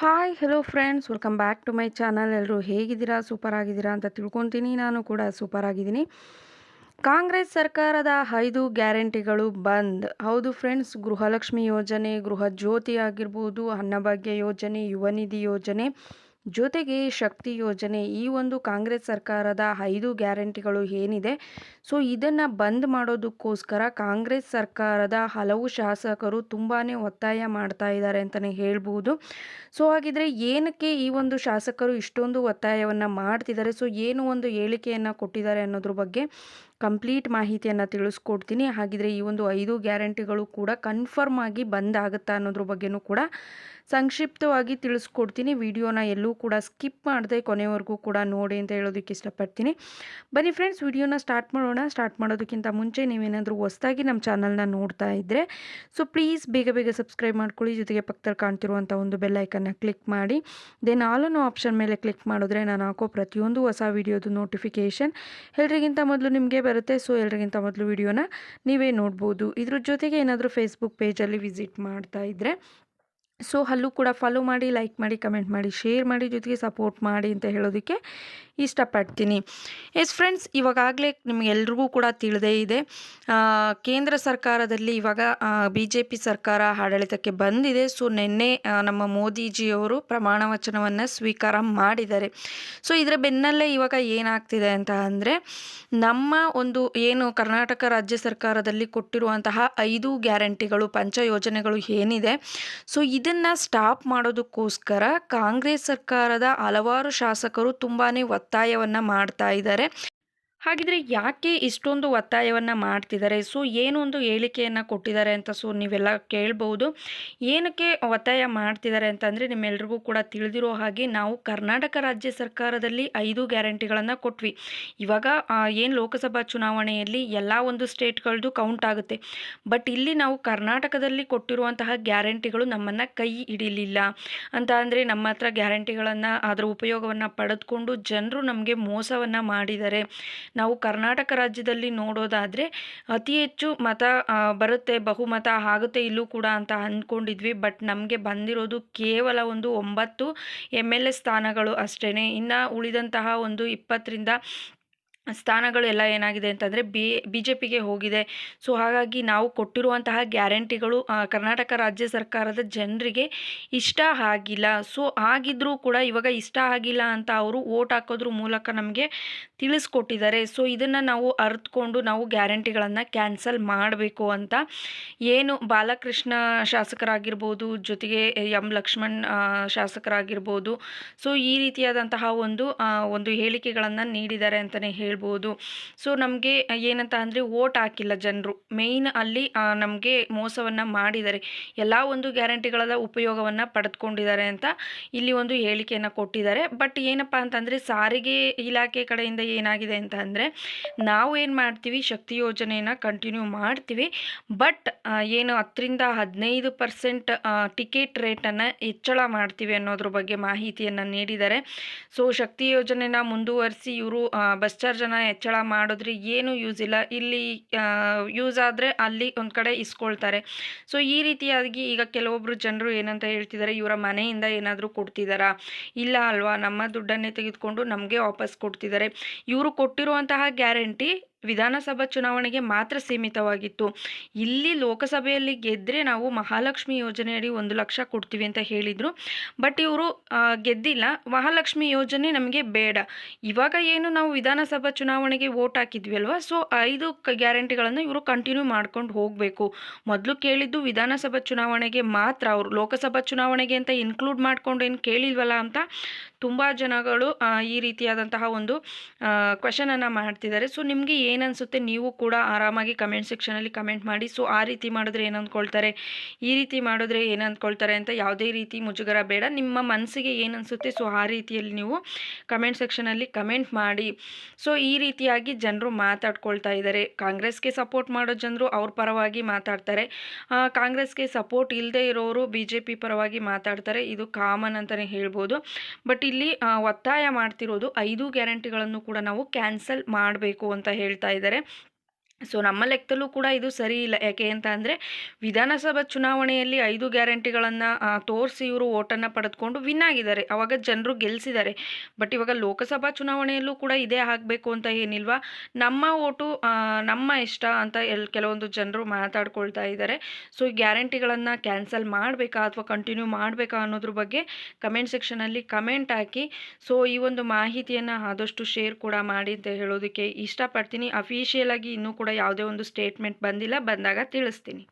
Hi hello friends welcome back to my channel ಎಲ್ಲರೂ ಹೇಗಿದ್ದೀರಾ? Super ಆಗಿದ್ದೀರಾ ಅಂತ ತಿಳ್ಕೊತೀನಿ. ನಾನು ಕೂಡ ಸೂಪರ್ ಆಗಿದ್ದೀನಿ. ಕಾಂಗ್ರೆಸ್ ಸರ್ಕಾರದ ಐದು ಗ್ಯಾರಂಟಿಗಳು ಬಂದ್. ಹೌದು ಫ್ರೆಂಡ್ಸ್ ಗೃಹಲಕ್ಷ್ಮಿ ಯೋಜನೆ, ಗೃಹ ಜ್ಯೋತಿ ಆಗಿರ್ಬೋದು ಅನ್ನಭಾಗ್ಯ ಯೋಜನೆ, ಯುವ ನಿಧಿ ಯೋಜನೆ ಜೊತೆಗೆ ಶಕ್ತಿ ಯೋಜನೆ, ಈ ಒಂದು ಕಾಂಗ್ರೆಸ್ ಸರ್ಕಾರದ ಐದು ಗ್ಯಾರಂಟಿಗಳು ಏನಿದೆ, ಸೊ ಇದನ್ನು ಬಂದ್ ಮಾಡೋದಕ್ಕೋಸ್ಕರ ಕಾಂಗ್ರೆಸ್ ಸರ್ಕಾರದ ಹಲವು ಶಾಸಕರು ತುಂಬಾ ಒತ್ತಾಯ ಮಾಡ್ತಾ ಇದ್ದಾರೆ ಅಂತಲೇ ಹೇಳ್ಬೋದು. ಸೊ ಹಾಗಿದ್ರೆ ಏನಕ್ಕೆ ಈ ಒಂದು ಶಾಸಕರು ಇಷ್ಟೊಂದು ಒತ್ತಾಯವನ್ನು ಮಾಡ್ತಿದ್ದಾರೆ, ಸೊ ಏನು ಒಂದು ಹೇಳಿಕೆಯನ್ನು ಕೊಟ್ಟಿದ್ದಾರೆ ಅನ್ನೋದ್ರ ಬಗ್ಗೆ ಕಂಪ್ಲೀಟ್ ಮಾಹಿತಿಯನ್ನು ತಿಳಿಸ್ಕೊಡ್ತೀನಿ. ಹಾಗಿದ್ರೆ ಈ ಒಂದು ಐದು ಗ್ಯಾರಂಟಿಗಳು ಕೂಡ ಕನ್ಫರ್ಮ್ ಆಗಿ ಬಂದ್ ಆಗುತ್ತಾ ಅನ್ನೋದ್ರ ಬಗ್ಗೆನೂ ಕೂಡ ಸಂಕ್ಷಿಪ್ತವಾಗಿ ತಿಳಿಸ್ಕೊಡ್ತೀನಿ. ವಿಡಿಯೋನ ಎಲ್ಲೂ ಕೂಡ ಸ್ಕಿಪ್ ಮಾಡದೆ ಕೊನೆವರೆಗೂ ಕೂಡ ನೋಡಿ ಅಂತ ಹೇಳೋದಕ್ಕೆ ಇಷ್ಟಪಡ್ತೀನಿ. ಬನ್ನಿ ಫ್ರೆಂಡ್ಸ್, ವಿಡಿಯೋನ ಸ್ಟಾರ್ಟ್ ಮಾಡೋಣ. ಸ್ಟಾರ್ಟ್ ಮಾಡೋದಕ್ಕಿಂತ ಮುಂಚೆ ನೀವೇನಾದರೂ ಹೊಸದಾಗಿ ನಮ್ಮ ಚಾನಲ್ನ ನೋಡ್ತಾ ಇದ್ದರೆ ಸೊ ಪ್ಲೀಸ್ ಬೇಗ ಬೇಗ ಸಬ್ಸ್ಕ್ರೈಬ್ ಮಾಡ್ಕೊಳ್ಳಿ. ಜೊತೆಗೆ ಪಕ್ಕದಲ್ಲಿ ಕಾಣ್ತಿರುವಂಥ ಒಂದು ಬೆಲ್ಲೈಕನ್ನ ಕ್ಲಿಕ್ ಮಾಡಿ. ದೆನ್ ಆಲ್ ಅನ್ನೋ ಆಪ್ಷನ್ ಮೇಲೆ ಕ್ಲಿಕ್ ಮಾಡಿದ್ರೆ ನಾನು ಹಾಕೋ ಪ್ರತಿಯೊಂದು ಹೊಸ ವಿಡಿಯೋದು ನೋಟಿಫಿಕೇಷನ್ ಎಲ್ರಿಗಿಂತ ಮೊದಲು ನಿಮಗೆ ಬರುತ್ತೆ. ಸೊ ಎಲ್ರಿಗಿಂತ ಮೊದಲು ವಿಡಿಯೋನ ನೀವೇ ನೋಡ್ಬೋದು. ಇದ್ರ ಜೊತೆಗೆ ಏನಾದರೂ ಫೇಸ್ಬುಕ್ ಪೇಜಲ್ಲಿ ವಿಸಿಟ್ ಮಾಡ್ತಾ ಇದ್ದರೆ ಸೊ ಅಲ್ಲೂ ಕೂಡ ಫಾಲೋ ಮಾಡಿ ಲೈಕ್ ಮಾಡಿ ಕಮೆಂಟ್ ಮಾಡಿ ಶೇರ್ ಮಾಡಿ ಜೊತೆಗೆ ಸಪೋರ್ಟ್ ಮಾಡಿ ಅಂತ ಹೇಳೋದಕ್ಕೆ ಇಷ್ಟಪಡ್ತೀನಿ. ಎಸ್ ಫ್ರೆಂಡ್ಸ್ ಇವಾಗಲೇ ನಿಮಗೆಲ್ರಿಗೂ ಕೂಡ ತಿಳಿದೇ ಇದೆ. ಕೇಂದ್ರ ಸರ್ಕಾರದಲ್ಲಿ ಇವಾಗ ಬಿ ಜೆ ಪಿ ಸರ್ಕಾರ ಆಡಳಿತಕ್ಕೆ ಬಂದಿದೆ. ಸೊ ನಿನ್ನೆ ನಮ್ಮ ಮೋದಿಜಿಯವರು ಪ್ರಮಾಣ ವಚನವನ್ನು ಸ್ವೀಕಾರ ಮಾಡಿದ್ದಾರೆ. ಸೊ ಇದರ ಬೆನ್ನಲ್ಲೇ ಇವಾಗ ಏನಾಗ್ತಿದೆ ಅಂತ ಅಂದರೆ, ನಮ್ಮ ಒಂದು ಏನು ಕರ್ನಾಟಕ ರಾಜ್ಯ ಸರ್ಕಾರದಲ್ಲಿ ಕೊಟ್ಟಿರುವಂತಹ ಐದು ಗ್ಯಾರಂಟಿಗಳು ಪಂಚ ಯೋಜನೆಗಳು ಏನಿದೆ ಸೊ ಇದನ್ನು ಸ್ಟಾಪ್ ಮಾಡೋದಕ್ಕೋಸ್ಕರ ಕಾಂಗ್ರೆಸ್ ಸರ್ಕಾರದ ಹಲವಾರು ಶಾಸಕರು ತುಂಬಾ ಒತ್ತಾಯವನ್ನು ಮಾಡ್ತಾ ಇದ್ದಾರೆ. ಹಾಗಿದ್ರೆ ಯಾಕೆ ಇಷ್ಟೊಂದು ಒತ್ತಾಯವನ್ನು ಮಾಡ್ತಿದ್ದಾರೆ? ಸೊ ಏನೊಂದು ಹೇಳಿಕೆಯನ್ನು ಕೊಟ್ಟಿದ್ದಾರೆ ಅಂತ ಸೊ, ನೀವೆಲ್ಲ ಕೇಳ್ಬೋದು. ಏನಕ್ಕೆ ಒತ್ತಾಯ ಮಾಡ್ತಿದ್ದಾರೆ ಅಂತಂದರೆ ನಿಮ್ಮೆಲ್ರಿಗೂ ಕೂಡ ತಿಳಿದಿರೋ ಹಾಗೆ ನಾವು ಕರ್ನಾಟಕ ರಾಜ್ಯ ಸರ್ಕಾರದಲ್ಲಿ ಐದು ಗ್ಯಾರಂಟಿಗಳನ್ನು ಕೊಟ್ವಿ. ಇವಾಗ ಏನು ಲೋಕಸಭಾ ಚುನಾವಣೆಯಲ್ಲಿ ಎಲ್ಲ ಒಂದು ಸ್ಟೇಟ್ಗಳದ್ದು ಕೌಂಟ್ ಆಗುತ್ತೆ. ಬಟ್ ಇಲ್ಲಿ ನಾವು ಕರ್ನಾಟಕದಲ್ಲಿ ಕೊಟ್ಟಿರುವಂತಹ ಗ್ಯಾರಂಟಿಗಳು ನಮ್ಮನ್ನು ಕೈ ಹಿಡಿಲಿಲ್ಲ. ಅಂತ ಅಂದರೆ ನಮ್ಮ ಹತ್ರ ಗ್ಯಾರಂಟಿಗಳನ್ನು, ಅದರ ಉಪಯೋಗವನ್ನು ಪಡೆದುಕೊಂಡು ಜನರು ನಮಗೆ ಮೋಸವನ್ನು ಮಾಡಿದ್ದಾರೆ. ನಾವು ಕರ್ನಾಟಕ ರಾಜ್ಯದಲ್ಲಿ ನೋಡೋದಾದರೆ ಅತಿ ಹೆಚ್ಚು ಮತ ಬರುತ್ತೆ, ಬಹುಮತ ಆಗುತ್ತೆ ಇಲ್ಲೂ ಕೂಡ ಅಂತ ಅಂದ್ಕೊಂಡಿದ್ವಿ. ಬಟ್ ನಮಗೆ ಬಂದಿರೋದು ಕೇವಲ ಒಂದು ಒಂಬತ್ತು ಎಂ ಎಲ್ ಎ ಸ್ಥಾನಗಳು ಅಷ್ಟೇ ಇನ್ನು ಉಳಿದಂತಹ ಒಂದು ಇಪ್ಪತ್ತರಿಂದ ಸ್ಥಾನಗಳು ಎಲ್ಲ ಏನಾಗಿದೆ ಅಂತಂದರೆ ಬಿ ಬಿ ಜೆ ಪಿಗೆ ಹೋಗಿದೆ. ಸೊ, ಹಾಗಾಗಿ ನಾವು ಕೊಟ್ಟಿರುವಂತಹ ಗ್ಯಾರಂಟಿಗಳು ಕರ್ನಾಟಕ ರಾಜ್ಯ ಸರ್ಕಾರದ ಜನರಿಗೆ ಇಷ್ಟ ಆಗಿಲ್ಲ. ಸೊ ಆಗಿದ್ದರೂ ಕೂಡ ಇವಾಗ ಇಷ್ಟ ಆಗಿಲ್ಲ ಅಂತ ಅವರು ಓಟ್ ಹಾಕೋದ್ರ ಮೂಲಕ ನಮಗೆ ತಿಳಿಸ್ಕೊಟ್ಟಿದ್ದಾರೆ. ಸೊ, ಇದನ್ನು ನಾವು ಅರ್ಥಕೊಂಡು ನಾವು ಗ್ಯಾರಂಟಿಗಳನ್ನು ಕ್ಯಾನ್ಸಲ್ ಮಾಡಬೇಕು ಅಂತ ಏನು ಬಾಲಕೃಷ್ಣ ಶಾಸಕರಾಗಿರ್ಬೋದು, ಜೊತೆಗೆ ಎಂ ಲಕ್ಷ್ಮಣ್ ಶಾಸಕರಾಗಿರ್ಬೋದು, ಸೊ, ಈ ರೀತಿಯಾದಂತಹ ಒಂದು ಒಂದು ಹೇಳಿಕೆಗಳನ್ನು ನೀಡಿದ್ದಾರೆ ಅಂತಲೇ ಹೇಳ್ಬೋದು. ಸೊ, ನಮಗೆ ಏನಂತ ಅಂದರೆ ಓಟ್ ಹಾಕಿಲ್ಲ ಜನರು. ಮೇಯ್ನ್ ಅಲ್ಲಿ ನಮಗೆ ಮೋಸವನ್ನು ಮಾಡಿದ್ದಾರೆ. ಎಲ್ಲ ಒಂದು ಗ್ಯಾರಂಟಿಗಳ ಉಪಯೋಗವನ್ನು ಪಡೆದುಕೊಂಡಿದ್ದಾರೆ ಅಂತ ಇಲ್ಲಿ ಒಂದು ಹೇಳಿಕೆಯನ್ನು ಕೊಟ್ಟಿದ್ದಾರೆ. ಬಟ್ ಏನಪ್ಪ ಅಂತಂದರೆ ಸಾರಿಗೆ ಇಲಾಖೆ ಕಡೆಯಿಂದ ಏನಾಗಿದೆ ಅಂತ ಅಂದರೆ, ನಾವು ಏನು ಮಾಡ್ತೀವಿ, ಶಕ್ತಿ ಯೋಜನೆಯನ್ನು ಕಂಟಿನ್ಯೂ ಮಾಡ್ತೀವಿ. ಬಟ್ ಏನು ಹತ್ತರಿಂದ ಹದಿನೈದು ಪರ್ಸೆಂಟ್ ಟಿಕೆಟ್ ರೇಟನ್ನು ಹೆಚ್ಚಳ ಮಾಡ್ತೀವಿ ಅನ್ನೋದ್ರ ಬಗ್ಗೆ ಮಾಹಿತಿಯನ್ನು ನೀಡಿದ್ದಾರೆ. ಸೊ ಶಕ್ತಿ ಯೋಜನೆನ ಮುಂದುವರಿಸಿ ಇವರು ಬಸ್ ಚಾರ್ಜನ್ನು ಹೆಚ್ಚಳ ಮಾಡಿದ್ರೆ ಏನು ಯೂಸ್ ಇಲ್ಲ. ಇಲ್ಲಿ ಯೂಸ್ ಆದರೆ ಅಲ್ಲಿ ಒಂದು ಕಡೆ ಇಸ್ಕೊಳ್ತಾರೆ. ಸೊ ಈ ರೀತಿಯಾಗಿ ಈಗ ಕೆಲವೊಬ್ಬರು ಜನರು ಏನಂತ ಹೇಳ್ತಿದ್ದಾರೆ, ಇವರ ಮನೆಯಿಂದ ಏನಾದರೂ ಕೊಡ್ತಿದ್ದಾರಾ ಇಲ್ಲ ಅಲ್ವಾ? ನಮ್ಮ ದುಡ್ಡನ್ನೇ ತೆಗೆದುಕೊಂಡು ನಮಗೆ ವಾಪಸ್ ಕೊಡ್ತಿದ್ದಾರೆ ಇವರು ಕೊಟ್ಟಿರುವಂತಹ ಗ್ಯಾರಂಟಿ ವಿಧಾನಸಭಾ ಚುನಾವಣೆಗೆ ಮಾತ್ರ ಸೀಮಿತವಾಗಿತ್ತು. ಇಲ್ಲಿ ಲೋಕಸಭೆಯಲ್ಲಿ ಗೆದ್ದರೆ ನಾವು ಮಹಾಲಕ್ಷ್ಮಿ ಯೋಜನೆಯಡಿ ಒಂದು ಲಕ್ಷ ಕೊಡ್ತೀವಿ ಅಂತ ಹೇಳಿದರು. ಬಟ್ ಇವರು ಗೆದ್ದಿಲ್ಲ. ಮಹಾಲಕ್ಷ್ಮಿ ಯೋಜನೆ ನಮಗೆ ಬೇಡ. ಇವಾಗ ಏನು ನಾವು ವಿಧಾನಸಭಾ ಚುನಾವಣೆಗೆ ವೋಟ್ ಹಾಕಿದ್ವಿ ಅಲ್ವಾ? ಸೊ, ಐದು ಗ್ಯಾರಂಟಿಗಳನ್ನು ಇವರು ಕಂಟಿನ್ಯೂ ಮಾಡ್ಕೊಂಡು ಹೋಗಬೇಕು. ಮೊದಲು ಕೇಳಿದ್ದು ವಿಧಾನಸಭಾ ಚುನಾವಣೆಗೆ ಮಾತ್ರ. ಅವರು ಲೋಕಸಭಾ ಚುನಾವಣೆಗೆ ಅಂತ ಇನ್ಕ್ಲೂಡ್ ಮಾಡ್ಕೊಂಡು ಏನು ಕೇಳಿಲ್ವಲ್ಲ ಅಂತ ತುಂಬ ಜನಗಳು ಈ ರೀತಿಯಾದಂತಹ ಒಂದು ಕ್ವೆಶನನ್ನು ಮಾಡ್ತಿದ್ದಾರೆ. ಸೊ ನಿಮಗೆ ಏನು ಅನಿಸುತ್ತೆ ನೀವು ಕೂಡ ಆರಾಮಾಗಿ ಕಮೆಂಟ್ ಸೆಕ್ಷನಲ್ಲಿ ಕಮೆಂಟ್ ಮಾಡಿ. ಸೊ ಆ ರೀತಿ ಮಾಡಿದ್ರೆ ಏನು ಅಂದ್ಕೊಳ್ತಾರೆ ಈ ರೀತಿ ಮಾಡಿದ್ರೆ ಏನು ಅಂದ್ಕೊಳ್ತಾರೆ ಅಂತ ಯಾವುದೇ ರೀತಿ ಮುಜುಗರ ಬೇಡ. ನಿಮ್ಮ ಮನಸ್ಸಿಗೆ ಏನು ಅನಿಸುತ್ತೆ ಸೊ ಆ ರೀತಿಯಲ್ಲಿ ನೀವು ಕಮೆಂಟ್ ಸೆಕ್ಷನಲ್ಲಿ ಕಮೆಂಟ್ ಮಾಡಿ. ಸೊ ಈ ರೀತಿಯಾಗಿ ಜನರು ಮಾತಾಡ್ಕೊಳ್ತಾ ಇದ್ದಾರೆ. ಕಾಂಗ್ರೆಸ್ಗೆ ಸಪೋರ್ಟ್ ಮಾಡೋ ಜನರು ಅವ್ರ ಪರವಾಗಿ ಮಾತಾಡ್ತಾರೆ. ಕಾಂಗ್ರೆಸ್ಗೆ ಸಪೋರ್ಟ್ ಇಲ್ಲದೆ ಇರೋರು ಬಿ ಪರವಾಗಿ ಮಾತಾಡ್ತಾರೆ. ಇದು ಕಾಮನ್ ಅಂತಲೇ ಹೇಳ್ಬೋದು. ಬಟ್ ಇಲ್ಲಿ ಒತ್ತಾಯ ಮಾಡ್ತಿರೋದು ಐದು ಗ್ಯಾರಂಟಿಗಳನ್ನು ಕೂಡ ನಾವು ಕ್ಯಾನ್ಸಲ್ ಮಾಡಬೇಕು ಅಂತ ಹೇಳ್ತಾ ಇದ್ದಾರೆ. ಸೊ ನಮ್ಮ ಲೆಕ್ಕದಲ್ಲೂ ಕೂಡ ಇದು ಸರಿ ಇಲ್ಲ. ಯಾಕೆ ಅಂತ ಅಂದರೆ ವಿಧಾನಸಭಾ ಚುನಾವಣೆಯಲ್ಲಿ ಐದು ಗ್ಯಾರಂಟಿಗಳನ್ನು ತೋರಿಸಿ ಇವರು ಓಟನ್ನು ಪಡೆದುಕೊಂಡು ವಿನ್ ಆಗಿದ್ದಾರೆ. ಅವಾಗ ಜನರು ಗೆಲ್ಲಿಸಿದ್ದಾರೆ ಬಟ್ ಇವಾಗ ಲೋಕಸಭಾ ಚುನಾವಣೆಯಲ್ಲೂ ಕೂಡ ಇದೇ ಆಗಬೇಕು ಅಂತ ಏನಿಲ್ವಾ? ನಮ್ಮ ಓಟು ನಮ್ಮ ಇಷ್ಟ ಅಂತ ಎಲ್, ಕೆಲವೊಂದು ಜನರು ಮಾತಾಡ್ಕೊಳ್ತಾ ಇದ್ದಾರೆ. ಸೊ ಈ ಗ್ಯಾರಂಟಿಗಳನ್ನು ಕ್ಯಾನ್ಸಲ್ ಮಾಡಬೇಕಾ ಅಥವಾ ಕಂಟಿನ್ಯೂ ಮಾಡಬೇಕಾ ಅನ್ನೋದ್ರ ಬಗ್ಗೆ ಕಮೆಂಟ್ ಸೆಕ್ಷನಲ್ಲಿ ಕಮೆಂಟ್ ಹಾಕಿ. ಸೊ ಈ ಒಂದು ಮಾಹಿತಿಯನ್ನು ಆದಷ್ಟು ಶೇರ್ ಕೂಡ ಮಾಡಿ ಅಂತ ಹೇಳೋದಕ್ಕೆ ಇಷ್ಟಪಡ್ತೀನಿ. ಅಫಿಷಿಯಲ್ ಆಗಿ ಇನ್ನೂ ಕೂಡ ಯಾವುದೇ ಒಂದು ಸ್ಟೇಟ್ಮೆಂಟ್ ಬಂದಿಲ್ಲ ಬಂದಾಗ ತಿಳಿಸ್ತೀನಿ.